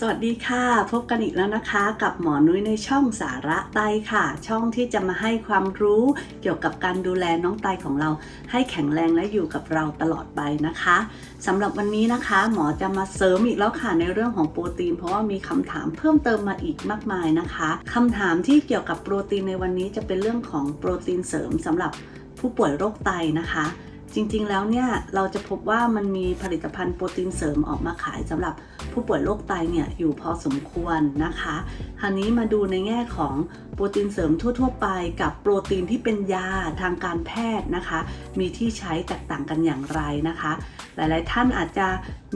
สวัสดีค่ะ พบกันอีกแล้วนะคะ กับหมอนุ้ยในช่องสาระไตค่ะ ช่องที่จะมาให้ความรู้เกี่ยวกับการดูแลน้องไตของเรา ให้แข็งแรงและอยู่กับเราตลอดไปนะคะสำหรับวันนี้นะคะ หมอจะมาเสริมอีกแล้วค่ะในเรื่องของโปรตีน เพราะว่ามีคำถามเพิ่มเติมมาอีกมากมายนะคะคำถามที่เกี่ยวกับโปรตีนในวันนี้จะเป็นเรื่องของโปรตีนเสริมสำหรับผู้ป่วยโรคไตนะคะจริงๆ แล้วเนี่ยเราจะพบว่ามันมีผลิตภัณฑ์โปรตีนเสริมออกมาขายสำหรับ ผู้ป่วยโรคไตเนี่ยอยู่พอสมควรนะคะคราวนี้มาดูในแง่ของโปรตีนเสริมทั่ว ๆ ไปกับโปรตีนที่เป็นยาทางการแพทย์นะคะ มีที่ใช้แตกต่างกันอย่างไรนะคะ หลายๆท่านอาจจะ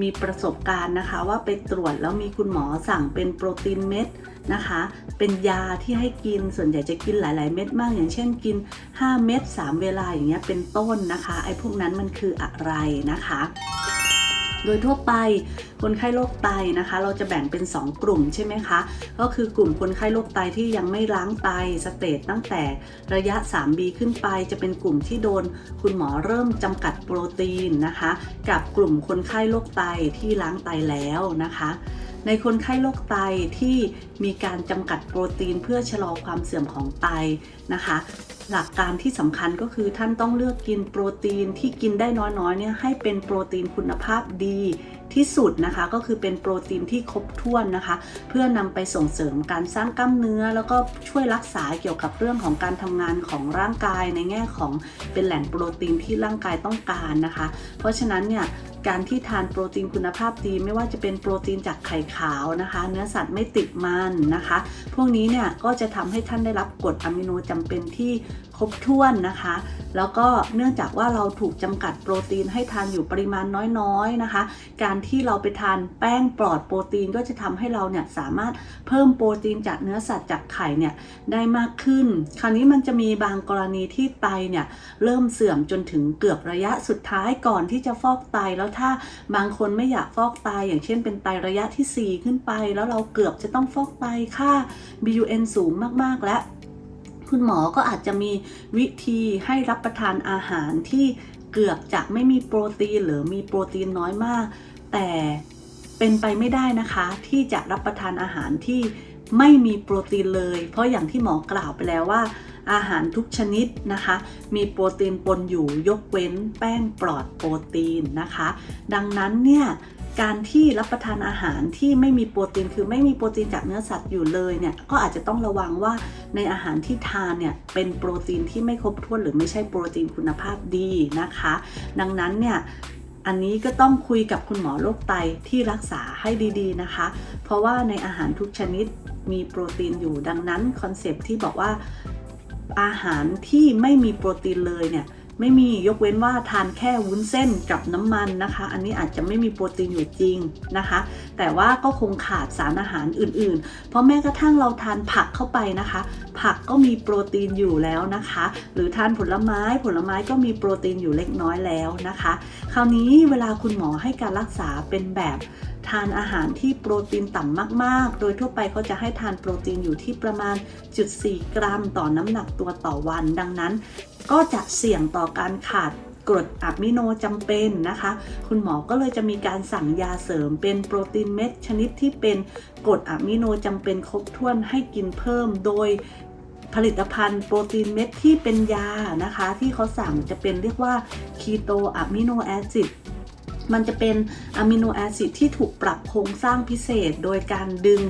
มีประสบการณ์นะคะ ว่าไปตรวจแล้วมีคุณหมอสั่งเป็นโปรตีนเม็ดนะคะ เป็นยาที่ให้กินส่วนใหญ่จะกินหลาย ๆ เม็ดมากอย่างเช่นกิน 5 เม็ด3 เวลาอย่างเงี้ยเป็นต้นนะคะไอ้พวกนั้นมันคืออะไรนะคะ โดยทั่วไปคนไข้โรคไตนะคะ เราจะแบ่งเป็น 2 กลุ่มใช่ไหมคะ ก็คือกลุ่มคนไข้โรคไตที่ยังไม่ล้างไตสเตจตั้งแต่ระยะ 3B ขึ้นไป จะเป็นกลุ่มที่โดนคุณหมอเริ่มจำกัดโปรตีนนะคะ กับกลุ่มคนไข้โรคไตที่ล้างไตแล้วนะคะ ในคนไข้โรคไตที่มีการจำกัดโปรตีนเพื่อชะลอความเสื่อมของไตนะคะ หลักการที่สำคัญก็คือท่านต้องเลือกกินโปรตีนที่กินได้น้อยๆเนี่ยให้เป็นโปรตีนคุณภาพดีที่สุดนะคะก็คือเป็นโปรตีนที่ครบถ้วนนะคะ เพื่อนำไปส่งเสริมการสร้างกล้ามเนื้อ แล้วก็ช่วยรักษาเกี่ยวกับเรื่องของการทำงานของร่างกายในแง่ของเป็นแหล่งโปรตีนที่ร่างกายต้องการนะคะ เพราะฉะนั้นเนี่ย การที่ทานโปรตีนคุณภาพดี ไม่ว่าจะเป็นโปรตีนจากไข่ขาวนะคะ เนื้อสัตว์ไม่ติดมันนะคะ พวกนี้เนี่ยก็จะทำให้ท่านได้รับกรดอะมิโนจำเป็นที่ รบถ้วนนะคะ แล้วก็เนื่องจากว่าเราถูกจำกัดโปรตีนให้ทานอยู่ปริมาณน้อยๆนะคะ การที่เราไปทานแป้งปลอดโปรตีนก็จะทำให้เราเนี่ยสามารถเพิ่มโปรตีนจากเนื้อสัตว์จากไข่เนี่ยได้มากขึ้น คราวนี้มันจะมีบางกรณีที่ไตเนี่ยเริ่มเสื่อมจนถึงเกือบระยะสุดท้ายก่อนที่จะฟอกไตแล้วถ้าบางคนไม่อยากฟอกไตอย่างเช่นเป็นไตระยะที่ 4 ขึ้นไป แล้วเราเกือบจะต้องฟอกไตค่า BUN สูงมากๆแล้ว คุณหมอก็อาจจะมีวิธีให้รับประทานอาหารที่เกือบจะไม่มีโปรตีนหรือมีโปรตีนน้อยมาก แต่เป็นไปไม่ได้นะคะ ที่จะรับประทานอาหารที่ไม่มีโปรตีนเลย เพราะอย่างที่หมอกล่าวไปแล้วว่า อาหารทุกชนิดนะคะ มีโปรตีนปนอยู่ยกเว้นแป้งปลอดโปรตีนนะคะ ดังนั้นเนี่ย การที่รับประทานอาหารที่ไม่มีโปรตีนคือไม่มีโปรตีนจากเนื้อสัตว์อยู่เลยเนี่ยก็อาจจะต้องระวังว่าในอาหารที่ทานเนี่ยเป็นโปรตีนที่ไม่ครบถ้วนหรือไม่ใช่โปรตีนคุณภาพดีนะคะ ดังนั้นเนี่ยอันนี้ก็ต้องคุยกับคุณหมอโรคไตที่รักษาให้ดีๆนะคะ เพราะว่าในอาหารทุกชนิดมีโปรตีนอยู่ดังนั้นคอนเซปที่บอกว่าอาหารที่ไม่มีโปรตีนเลยเนี่ย ไม่มียกเว้นว่าทานแค่วุ้นเส้นกับน้ำมันนะคะ อันนี้อาจจะไม่มีโปรตีนอยู่จริงนะคะ แต่ว่าก็คงขาดสารอาหารอื่นๆ เพราะแม้กระทั่งเราทานผักเข้าไปนะคะ ผักก็มีโปรตีนอยู่แล้วนะคะ หรือทานผลไม้ผลไม้ก็มีโปรตีนอยู่เล็กน้อยแล้วนะคะ คราวนี้เวลาคุณหมอให้การรักษาเป็นแบบ ทานอาหารที่โปรตีนต่ำมาก ๆ โดยทั่วไปเขาจะให้ทานโปรตีนอยู่ที่ประมาณ0.4กรัมต่อน้ำหนักตัวต่อวัน ดังนั้น ก็จะเสี่ยงต่อการขาดกรดอะมิโนจำเป็นนะคะ คุณหมอก็เลยจะมีการสั่งยาเสริมเป็นโปรตีนเม็ดชนิดที่เป็นกรดอะมิโนจำเป็นครบถ้วนให้กินเพิ่มโดยผลิตภัณฑ์โปรตีนเม็ดที่เป็นยานะคะ ที่เขาสั่งจะเป็นเรียกว่าคีโตอะมิโนแอซิด มันจะเป็นอะมิโนแอซิดที่ถูกปรับโครงสร้างพิเศษ โดยการดึง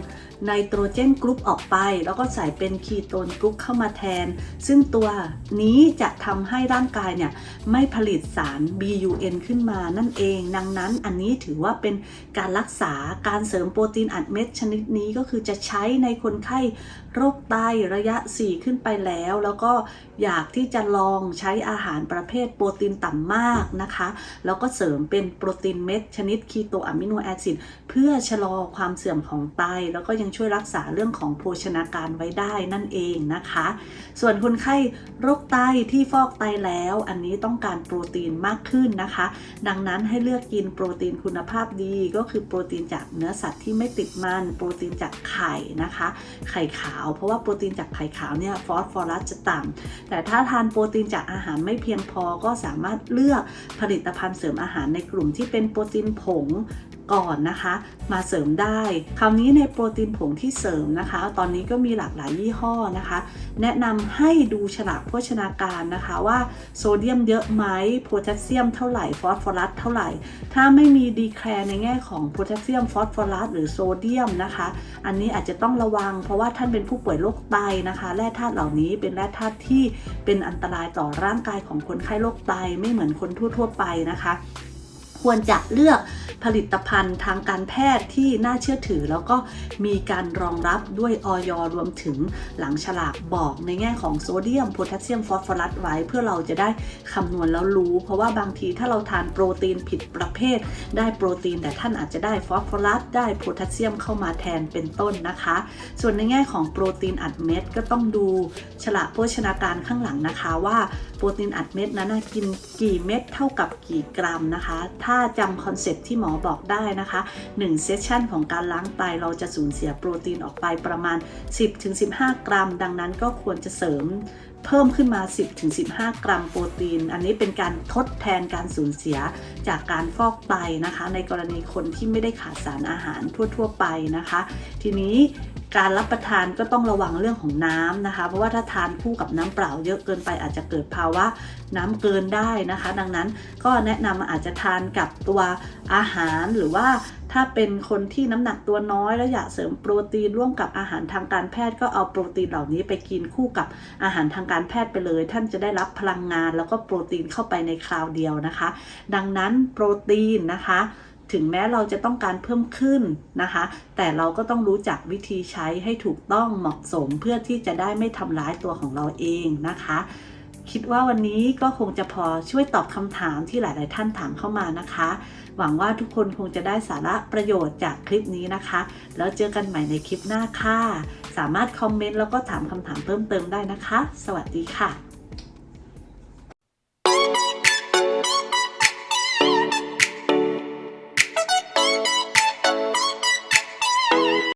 ไนโตรเจนกรุ๊ปออกไป แล้วก็ใส่เป็นคีโตนกรุ๊ปเข้ามาแทน ซึ่งตัวนี้จะทำให้ร่างกายเนี่ยไม่ผลิตสาร BUN ขึ้นมานั่นเอง ดังนั้นอันนี้ถือว่าเป็นการรักษาการเสริมโปรตีนอัดเม็ดชนิดนี้ก็คือจะใช้ในคนไข้โรคไตระยะ 4 ขึ้นไปแล้ว แล้วก็อยากที่จะลองใช้อาหารประเภทโปรตีนต่ำมากนะคะ แล้วก็เสริมเป็นโปปรตีนเม็ด ชนิดคีโตอะมิโนแอซิดเพื่อชะลอความเสื่อมของไต แล้วก็ยังช่วยรักษาเรื่องของโภชนาการไว้ได้นั่นเองนะคะ ส่วนคนไข้โรคไตที่ฟอกไตแล้ว อันนี้ต้องการโปรตีนมากขึ้นนะคะ ดังนั้นให้เลือกกินโปรตีนคุณภาพดีก็คือโปรตีนจากเนื้อสัตว์ที่ไม่ติดมันโปรตีนจากไข่นะคะ ไข่ขาว เพราะว่าโปรตีนจากไข่ขาวเนี่ยฟอสฟอรัสจะต่ำแต่ถ้าทานโปรตีนจากอาหารไม่เพียงพอก็สามารถเลือกผลิตภัณฑ์เสริมอาหารในกลุ่มที่เป็นโปรตีนผงก่อนนะคะ มาเสริมได้ คราวนี้ในโปรตีนผงที่เสริมนะคะ ตอนนี้ก็มีหลากหลายยี่ห้อนะคะ แนะนำให้ดูฉลากโภชนาการนะคะว่าโซเดียมเยอะไหมโพแทสเซียมเท่าไหร่ฟอสฟอรัสเท่าไหร่ ถ้าไม่มีดีแคลร์ในแง่ของโพแทสเซียมฟอสฟอรัสหรือโซเดียมนะคะ อันนี้อาจจะต้องระวัง เพราะว่าท่านเป็นผู้ป่วยโรคไตนะคะแร่ธาตุเหล่านี้เป็นแร่ธาตุที่เป็นอันตรายต่อร่างกายของคนไข้โรคไตไม่เหมือนคนทั่ว ๆ ไปนะคะ ควรจะเลือกผลิตภัณฑ์ทางการแพทย์ที่น่าเชื่อถือ แล้วก็มีการรองรับด้วยออยรวมถึงหลังฉลากบอกในแง่ของโซเดียมโพแทสเซียมฟอสฟอรัสไว้ เพื่อเราจะได้คำนวณแล้วรู้ เพราะว่าบางทีถ้าเราทานโปรตีนผิดประเภท ได้โปรตีนแต่ท่านอาจจะได้ฟอสฟอรัสได้โพแทสเซียมเข้ามาแทนเป็นต้นนะคะ ส่วนในแง่ของโปรตีนอัดเม็ดก็ต้องดูฉลากโภชนาการข้างหลังนะคะว่า ปรตีนอัดเม็ดนั้นนะกินกี่เม็ดเท่ากับกี่กรัมนะคะ ถ้าจำคอนเซ็ปต์ที่หมอบอกได้นะคะ1เซสชันของการล้างไตเราจะสูญเสียโปรตีนออกไปประมาณ 10-15 กรัม ดังนั้นก็ควรจะเสริมเพิ่มขึ้นมา 10-15 กรัมโปรตีน อันนี้เป็นการทดแทนการสูญเสียจากการฟอกไตนะคะ ในกรณีคนที่ไม่ได้ขาดสารอาหารทั่ว ๆ ไปนะคะ ทีนี้ การรับประทานก็ต้องระวังเรื่องของน้ำนะคะ เพราะว่าถ้าทานคู่กับน้ำเปล่าเยอะเกินไปอาจจะเกิดภาวะน้ำเกินได้นะคะ ดังนั้นก็แนะนำอาจจะทานกับตัวอาหารหรือว่าถ้าเป็นคนที่น้ำหนักตัวน้อยแล้วอยากเสริมโปรตีนร่วมกับอาหารทางการแพทย์ก็เอาโปรตีนเหล่านี้ไปกินคู่กับอาหารทางการแพทย์ไปเลย ท่านจะได้รับพลังงานแล้วก็โปรตีนเข้าไปในคราวเดียวนะคะ ดังนั้นโปรตีนนะคะ ถึงแม้เราจะต้องการเพิ่มขึ้นนะคะ แต่เราก็ต้องรู้จักวิธีใช้ให้ถูกต้องเหมาะสมเพื่อที่จะได้ไม่ทำร้ายตัวของเราเองนะคะ คิดว่าวันนี้ก็คงจะพอช่วยตอบคำถามที่หลาย ๆ ท่านถามเข้ามานะคะ หวังว่าทุกคนคงจะได้สาระประโยชน์จากคลิปนี้นะคะ แล้วเจอกันใหม่ในคลิปหน้าค่ะ สามารถคอมเมนต์แล้วก็ถามคำถามเพิ่มเติมได้นะคะ สวัสดีค่ะ